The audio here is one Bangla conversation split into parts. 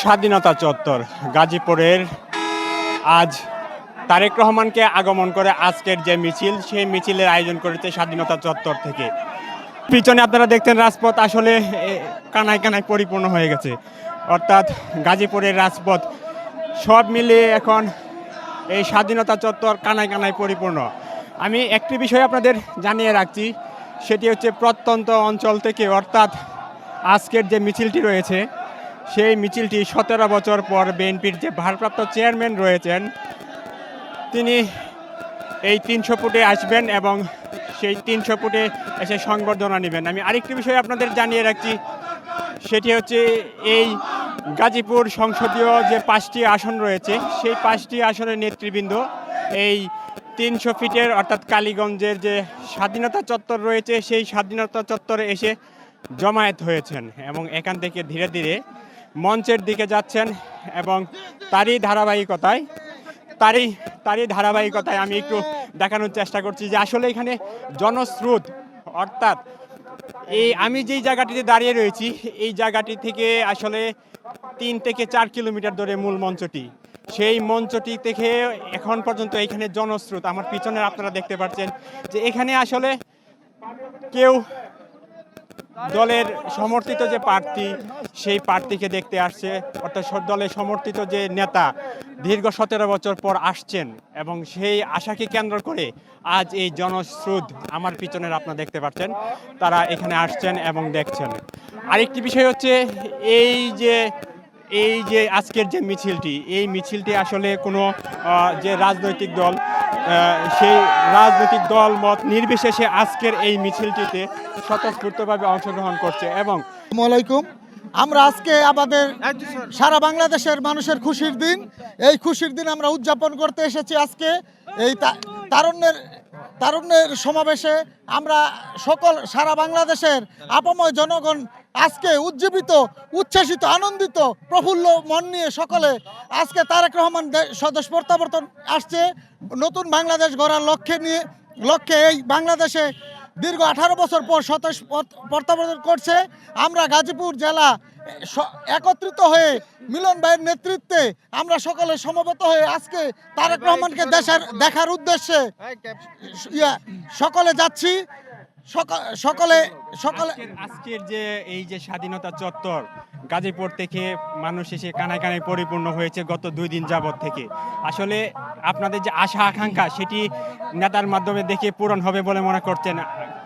স্বাধীনতা চত্বর গাজীপুরের। আজ তারেক রহমানকে আগমন করে আজকের যে মিছিল, সেই মিছিলের আয়োজন করেছে স্বাধীনতা চত্বর থেকে। পিছনে আপনারা দেখতেন রাজপথ আসলে কানায় কানায় পরিপূর্ণ হয়ে গেছে। অর্থাৎ গাজীপুরের রাজপথ সব মিলিয়ে এখন এই স্বাধীনতা চত্বর কানায় কানায় পরিপূর্ণ। আমি একটি বিষয় আপনাদের জানিয়ে রাখছি, সেটি হচ্ছে প্রত্যন্ত অঞ্চল থেকে, অর্থাৎ আজকের যে মিছিলটি রয়েছে সেই মিছিলটি সতেরো বছর পর বিএনপির যে ভারপ্রাপ্ত চেয়ারম্যান রয়েছেন, তিনি এই তিনশো ফুটে আসবেন এবং সেই তিনশো ফুটে এসে সংবর্ধনা নেবেন। আমি আরেকটি বিষয় আপনাদের জানিয়ে রাখছি, সেটি হচ্ছে এই গাজীপুর সংসদীয় যে পাঁচটি আসন রয়েছে, সেই পাঁচটি আসনের নেতৃবৃন্দ এই তিনশো ফিটের অর্থাৎ কালীগঞ্জের যে স্বাধীনতা চত্বর রয়েছে, সেই স্বাধীনতা চত্বরে এসে জমায়েত হয়েছেন এবং এখান থেকে ধীরে ধীরে মঞ্চের দিকে যাচ্ছেন এবং তারই ধারাবাহিকতায়, তারই তারই ধারাবাহিকতায় আমি একটু দেখানোর চেষ্টা করছি যে আসলে এখানে জনস্রোত অর্থাৎ এই আমি যেই জায়গাটিতে দাঁড়িয়ে রয়েছি, এই জায়গাটি থেকে আসলে তিন থেকে চার কিলোমিটার দূরে মূল মঞ্চটি। সেই মঞ্চটি থেকে এখন পর্যন্ত এখানে জনস্রোত, আমার পিছনে আপনারা দেখতে পাচ্ছেন যে এখানে আসলে কেউ দলের সমর্থিত যে প্রার্থী, সেই প্রার্থীকে দেখতে আসছে। অর্থাৎ দলের সমর্থিত যে নেতা দীর্ঘ সতেরো বছর পর আসছেন এবং সেই আশাকে কেন্দ্র করে আজ এই জনস্রোত আমার পিছনের আপনারা দেখতে পাচ্ছেন। তারা এখানে আসছেন এবং দেখছেন। আরেকটি বিষয় হচ্ছে, এই যে এই যে আজকের যে মিছিলটি, এই মিছিলটি আসলে কোনো যে রাজনৈতিক দল সেই রাজনৈতিক দল, মত নির্বিশেষে আজকের এই মিছিলটিতে স্বতঃস্ফূর্তভাবে অংশগ্রহণ করছে এবং আসসালামাইকুম আমরা আজকে আমাদের সারা বাংলাদেশের মানুষের খুশির দিন। এই খুশির দিন আমরা উদযাপন করতে এসেছি আজকে। এই তারুণ্যের তারুণ্যের সমাবেশে আমরা সকল সারা বাংলাদেশের আপময় জনগণ আজকে উজ্জীবিত উচ্ছ্বাসিত আনন্দিত প্রফুল্ল মন নিয়ে সকলে আজকে তারেক রহমান স্বদেশ প্রত্যাবর্তন আসছে। নতুন বাংলাদেশ গড়ার লক্ষ্যে নিয়ে লক্ষ্যে এই বাংলাদেশে দীর্ঘ আঠারো বছর পর স্বদেশ প্রত্যাবর্তন করছে। আমরা গাজীপুর জেলা একত্রিত হয়ে মিলন ভাইয়ের নেতৃত্বে আমরা সকলে সমবেত হয়ে আজকে তারেক রহমানকে দেশের দেখার উদ্দেশ্যে সকলে যাচ্ছি। সকলে সকলে আজকের আজকের যে এই যে স্বাধীনতা চত্বর গাজীপুর থেকে মানুষ এসে কানায় কানায় পরিপূর্ণ হয়েছে গত দুই দিন যাবৎ থেকে। আসলে আপনাদের যে আশা আকাঙ্ক্ষা সেটি নেতার মাধ্যমে দেখে পূরণ হবে বলে মনে করছেন।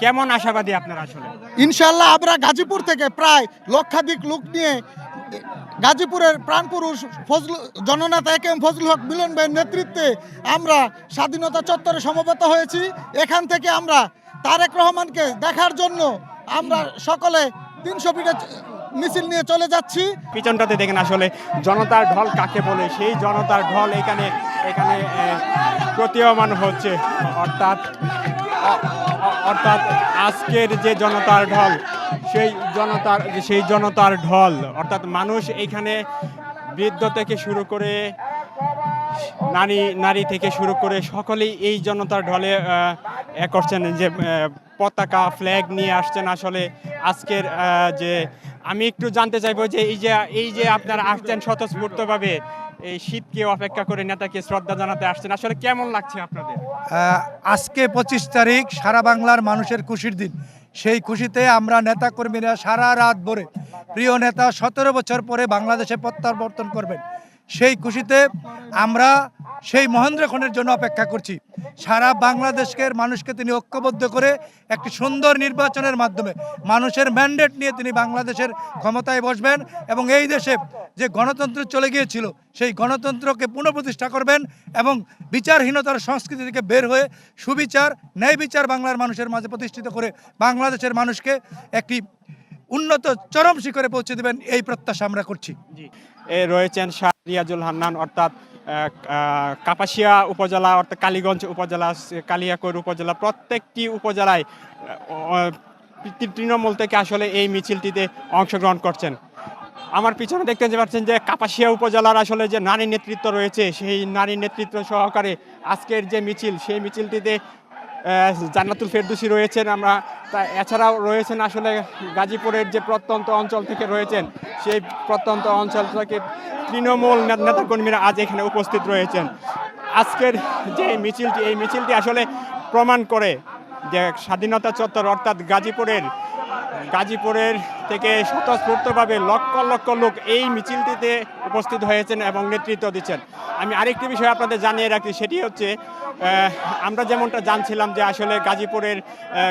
কেমন আশাবাদী আপনারা আসলে? ইনশাল্লাহ আমরা গাজীপুর থেকে প্রায় লক্ষাধিক লোক নিয়ে গাজীপুরের প্রাণপুরুষ ফজল, জননেতা একে এম ফজলুল হক মিলন ভাইয়ের নেতৃত্বে আমরা স্বাধীনতা চত্বরে সমবেত হয়েছি। এখান থেকে আমরা তারেক রহমানকে দেখার জন্য আমরা সকলে তিনশো ফিটে মিছিল নিয়ে চলে যাচ্ছি। পিছনটাতে দেখেন আসলে জনতার ঢল কাকে বলে, সেই জনতার ঢল এখানে এখানে প্রতীয়মান হচ্ছে। অর্থাৎ অর্থাৎ আজকের যে জনতার ঢল সেই জনতার সেই জনতার ঢল। অর্থাৎ মানুষ এখানে বৃদ্ধ থেকে শুরু করে নারী নারী থেকে শুরু করে সকলেই এই জনতার ঢলে এ করছেন যে পতাকা ফ্ল্যাগ নিয়ে আসছেন আসলে আজকের যে, আমি একটু জানতে চাইব যে, এই যে এই যে আপনারা আসছেন স্বতঃস্ফূর্তভাবে, এই শীতকে অপেক্ষা করে নেতাকে শ্রদ্ধা জানাতে আসছেন, আসলে কেমন লাগছে আপনাদের? আজকে পঁচিশ তারিখ, সারা বাংলার মানুষের খুশির দিন। সেই খুশিতে আমরা নেতা কর্মীরা সারা রাত ভরে, প্রিয় নেতা, সতেরো বছর পরে বাংলাদেশে প্রত্যাবর্তন করবেন। সেই খুশিতে আমরা সেই মহেন্দ্রক্ষণের জন্য অপেক্ষা করছি। সারা বাংলাদেশকে মানুষকে তিনি ঐক্যবদ্ধ করে একটি সুন্দর নির্বাচনের মাধ্যমে মানুষের ম্যান্ডেট নিয়ে তিনি বাংলাদেশের ক্ষমতায় বসবেন এবং এই দেশে যে গণতন্ত্র চলে গিয়েছিল, সেই গণতন্ত্রকে পুনঃপ্রতিষ্ঠা করবেন এবং বিচারহীনতার সংস্কৃতি থেকে বের হয়ে সুবিচার, ন্যায় বিচার বাংলার মানুষের মাঝে প্রতিষ্ঠিত করে বাংলাদেশের মানুষকে একটি উন্নত চরম শিখরে পৌঁছে দেবেন, এই প্রত্যাশা আমরা করছি। রয়েছেন শাহ রিয়াজুল হান্নান, অর্থাৎ কাপাসিয়া উপজেলা অর্থাৎ কালীগঞ্জ উপজেলা, কালিয়াকৈর উপজেলা, প্রত্যেকটি উপজেলায় তৃণমূল থেকে আসলে এই মিছিলটিতে অংশগ্রহণ করছেন। আমার পিছনে দেখতে পাচ্ছেন যে কাপাসিয়া উপজেলার আসলে যে নারী নেতৃত্ব রয়েছে, সেই নারী নেতৃত্ব সহকারে আজকের যে মিছিল, সেই মিছিলটিতে জান্নাতুল ফেরদুসি রয়েছেন আমরা। তা এছাড়াও রয়েছেন আসলে গাজীপুরের যে প্রত্যন্ত অঞ্চল থেকে রয়েছেন, সেই প্রত্যন্ত অঞ্চল থেকে তৃণমূল নেতা নেতাকর্মীরা আজ এখানে উপস্থিত রয়েছেন। আজকের যে মিছিলটি, এই মিছিলটি আসলে প্রমাণ করে যে স্বাধীনতা চত্বর অর্থাৎ গাজীপুরের গাজীপুরের থেকে স্বতঃস্ফূর্তভাবে লক্ষ লক্ষ লোক এই মিছিলটিতে উপস্থিত হয়েছেন এবং নেতৃত্ব দিচ্ছেন। আমি আরেকটি বিষয় আপনাদের জানিয়ে রাখি, সেটি হচ্ছে আমরা যেমনটা জানছিলাম যে আসলে গাজীপুরের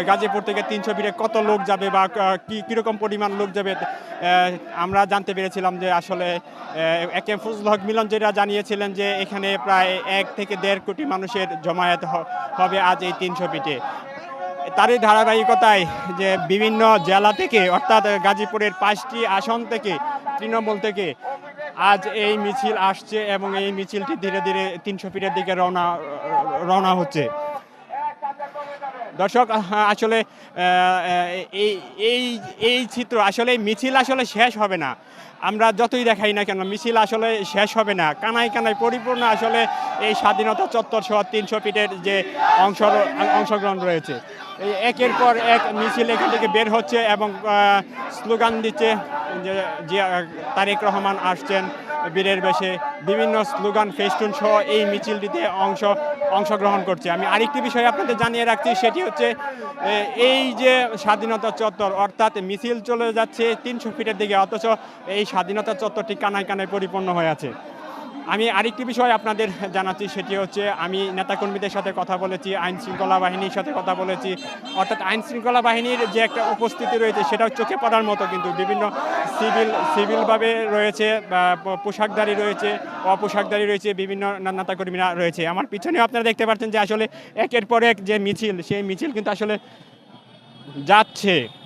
গাজীপুর থেকে তিনশো ফিরে কত লোক যাবে বা কি, কীরকম পরিমাণ লোক যাবে আমরা জানতে পেরেছিলাম যে আসলে একে ফজল হক মিলন যেটা জানিয়েছিলেন যে এখানে প্রায় এক থেকে দেড় কোটি মানুষের জমায়েত হবে আজ এই তিনশো ফিটে। তারই ধারাবাহিকতায় যে বিভিন্ন জেলা থেকে, অর্থাৎ গাজীপুরের পাঁচটি আসন থেকে, তৃণমূল থেকে আজ এই মিছিল আসছে এবং এই মিছিলটি ধীরে ধীরে তিনশো ফিটের দিকে রওনা রওনা হচ্ছে। দর্শক আসলে এই এই এই চিত্র আসলে মিছিল আসলে শেষ হবে না। আমরা যতই দেখাই না কেন, মিছিল আসলে শেষ হবে না। কানায় কানায় পরিপূর্ণ আসলে এই স্বাধীনতা চত্বর সহ তিনশো ফিটের যে অংশ, অংশগ্রহণ রয়েছে। একের পর এক মিছিল এখান থেকে বের হচ্ছে এবং স্লোগান দিচ্ছে যে তারেক রহমান আসছেন। বীরের বেশে বিভিন্ন স্লোগান, ফেস্টুন সহ এই মিছিলটিতে অংশ, অংশগ্রহণ করছে। আমি আরেকটি বিষয় আপনাদের জানিয়ে রাখছি, সেটি হচ্ছে এই যে স্বাধীনতা চত্বর, অর্থাৎ মিছিল চলে যাচ্ছে তিনশো ফিটের দিকে, অথচ এই স্বাধীনতা চত্বরটি কানায় কানায় পরিপূর্ণ হয়ে আছে। আমি আরেকটি বিষয় আপনাদের জানাচ্ছি, সেটি হচ্ছে আমি নেতাকর্মীদের সাথে কথা বলেছি, আইন শৃঙ্খলা বাহিনীর সাথে কথা বলেছি। অর্থাৎ আইন শৃঙ্খলা বাহিনীর যে একটা উপস্থিতি রয়েছে, সেটাও চোখে পড়ার মতো কিন্তু বিভিন্ন সিভিল, সিভিলভাবে রয়েছে, বা প- রয়েছে, অপোশাকধারী রয়েছে, বিভিন্ন নেতাকর্মীরা রয়েছে। আমার পিছনেও আপনারা দেখতে পাচ্ছেন যে আসলে একের পর এক যে মিছিল, সেই মিছিল কিন্তু আসলে যাচ্ছে।